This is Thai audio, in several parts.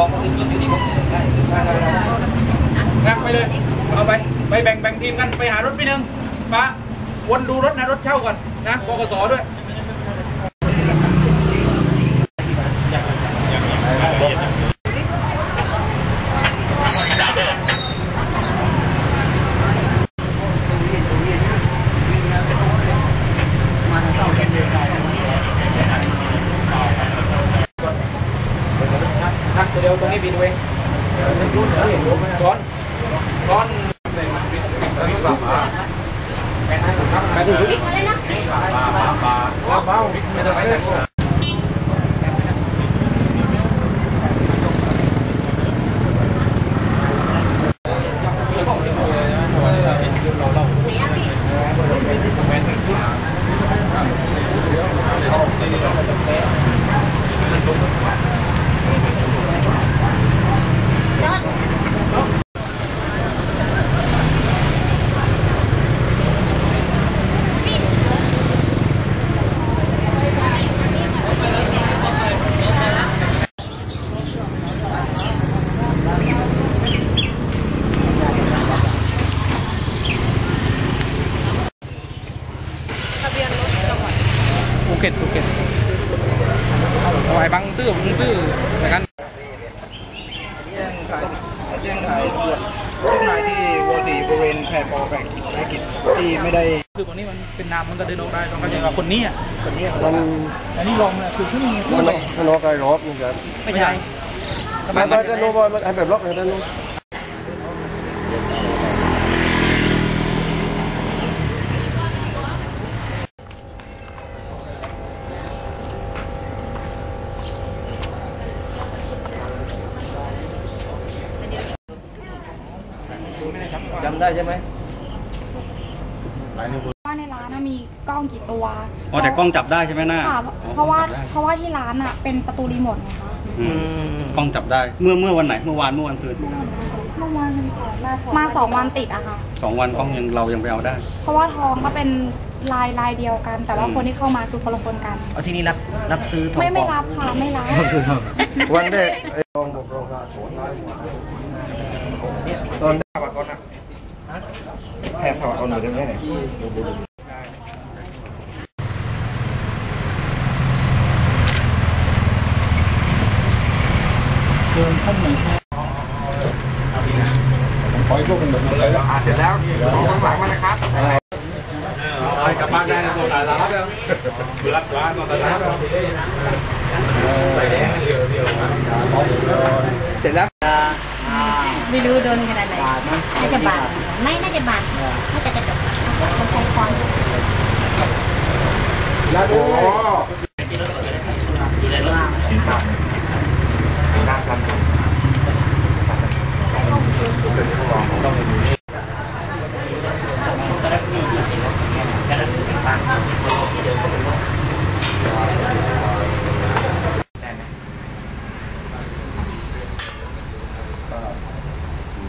ลองมาถึงจุดที่ผมได้นไปเลยเอาไปไปแบ่งแบ่งทีมกันไปหารถพี่หนึ่งมาวนดูรถนะรถเช่าก่อนนะบกสด้วย นะเดี๋ยวตรงนี้บินเองร้อนร้อนไปถึงชุดเบาไม่ต้องไปเลย ภูเก็ตภูเก็ตเอาไว้บังตื้อ บังตื้อในกันแจ้งถ่ายแจ้งถ่ายด่วนแจ้งถ่ายที่วอสีบริเวณแพรปอแบกธุรกิจที่ไม่ได้ คือคนนี้มันเป็นน้ำมันก็เดินออกได้ต้องเข้าใจว่าคนนี้อะคนนี้มันอันนี้ลองเลยคือขึ้นมันมันนอกไกลรอบนี่ครับไม่ใช่มันมันจะโน้บอยมันให้แบบล็อกเลยนะนู้ ได้ใช่ไหมว่าในร้านน่ะมีกล้องกี่ตัวอ๋อแต่กล้องจับได้ใช่ไหมหน้าค่ะอ๋อเพราะว่าจับได้เพราะว่าที่ร้านอะเป็นประตูรีโมทไงคะอืมกล้องจับได้ เมื่อเมื่อวันไหนเมื่อวานเมื่อวันซืนเมื่อวานมาสองวันติดอะค่ะสองวันกล้องยังเรายังไปเอาได้ เพราะว่าทองก็เป็นลายลายเดียวกัน แต่ว่าอืมคนที่เข้ามาคือคนละคนกันเอาที่นี่รับรับซื้อทองไม่ปลไม่อมรับค่ะไม่รับวันแรกไอ้รองบอกรองราชนตอนสวัสดิ์ก่อนนะแค่สวัสดิ์ก่อนหนึ่งได้ไหมเดินข้างหนึ่งขออีกรูปหนึ่งเลยอ่าเสร็จแล้วมองข้างหลังมานะครับกลับบ้านได้ส่งหลานรับแล้วเบื่อร้านส่งหลานรับแล้วเสร็จแล้วไม่รู้โดนขนาดไหนน่าจะบาด ไม่น่าจะบาดน่าจะกระจกมันใช้ค้อนแล้วโอ้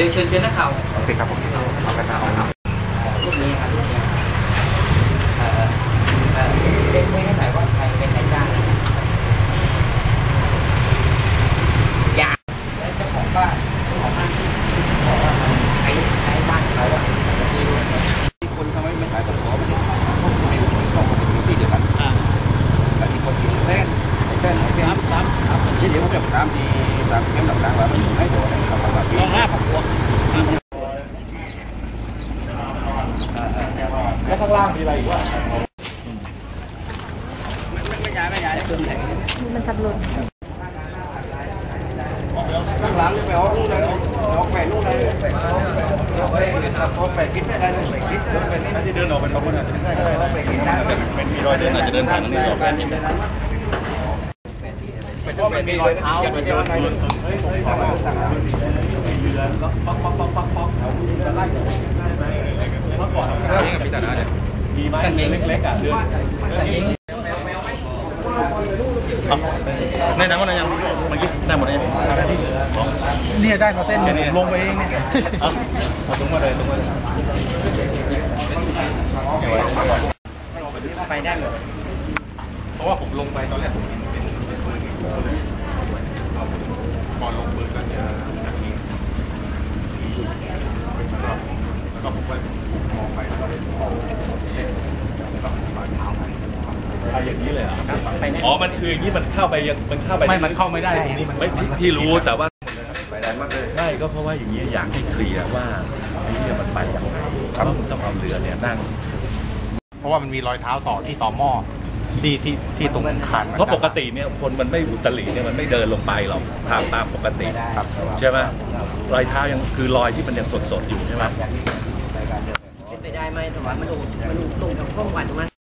เดี๋ยวเดี๋ยวเชิญเชิญนักข่าวโอเคครับผมเอาไปตามเอาครับรูปนี้ครับรูปนี้เอ่อเอ่อเด็กไม่ให้ถ่ายว่าใครเป็นนายจ้างนะอยากเจ้าของบ้านเจ้าของบ้านที่บอกว่าใช้ใช้บ้านเขาอะคนทำไมไม่ขายต้นหอมเนี่ยไม่รู้คนส่งมาถึงที่เดียวกันแต่ที่คนกินเส้นเส้นไอ้เส้นครับครับที่เดี๋ยวผมจะตามที่ตามเข้มต่างๆว่ามันอยู่ให้โดนนะครับว่าพี่ ลองห้าผักบวก แล้วข้างล่าง มีอะไรอีกวะไม่ย้ายไม่ย้ายเพิ่มแข่งมันทับลนข้างหลังไปเอาลูกเลยเอาแขวนลูกเลยพอไปกินไม่ได้เลยไปกินแล้วไปนี่ที่เดินออกเป็นบางคนอาจจะไม่ใช่ก็ได้นะเป็นมีรอยเดินอาจจะเดินทางนี้ออกกันเป็นเพราะมันมีรอยเท้ามันจะว่าไงนี่กับพี่ตาน้าเนี่ย มีไม้เล็กๆอะเดือนในนั้นว่าอะไรยังเมื่อกี้ได้หมดเลยเนี่ยได้มาเส้นหนึ่งผมลงไปเองเนี่ยเอาตรงมาเลยตรงมาเลยไปได้หมดเพราะว่าผมลงไปตอนแรกผมเห็นเป็นเป็นปืนพอลงปืนกันเนี่ยจากนี้แล้วก็ผมก็มองไปแล้วก็มองเส้นแล้วก็รอยเท้ามัน เอาอย่างนี้เลยเหรออ๋อ มัน คืออย่างนี้มันเข้าไปยังมันเข้าไปไม่มันเข้าไม่ได้ตรงนี้มันไม่พี่พี่รู้แต่ว่าไปได้มากเลยไม่ก็เพราะว่าอย่างนี้อยากให้เคลียร์ว่าไอ้เนี่ยมันไปยังไงเพราะมันต้องเอาเรือเนี่ยนั่ง เพราะว่ามันมีรอยเท้าต่อที่ต่อหม้อที่ที่ที่ตรงคันเพราะปกติเนี่ยคนมันไม่อุตริเนี่ยมันไม่เดินลงไปหรอกตามตามปกติครับใช่ไหมรอยเท้ายังคือรอยที่มันยังสดๆอยู่ใช่ไหมเป็นไปได้ไหมแต่ว่ามันดูมันลงทางข้อมวันถูกไหม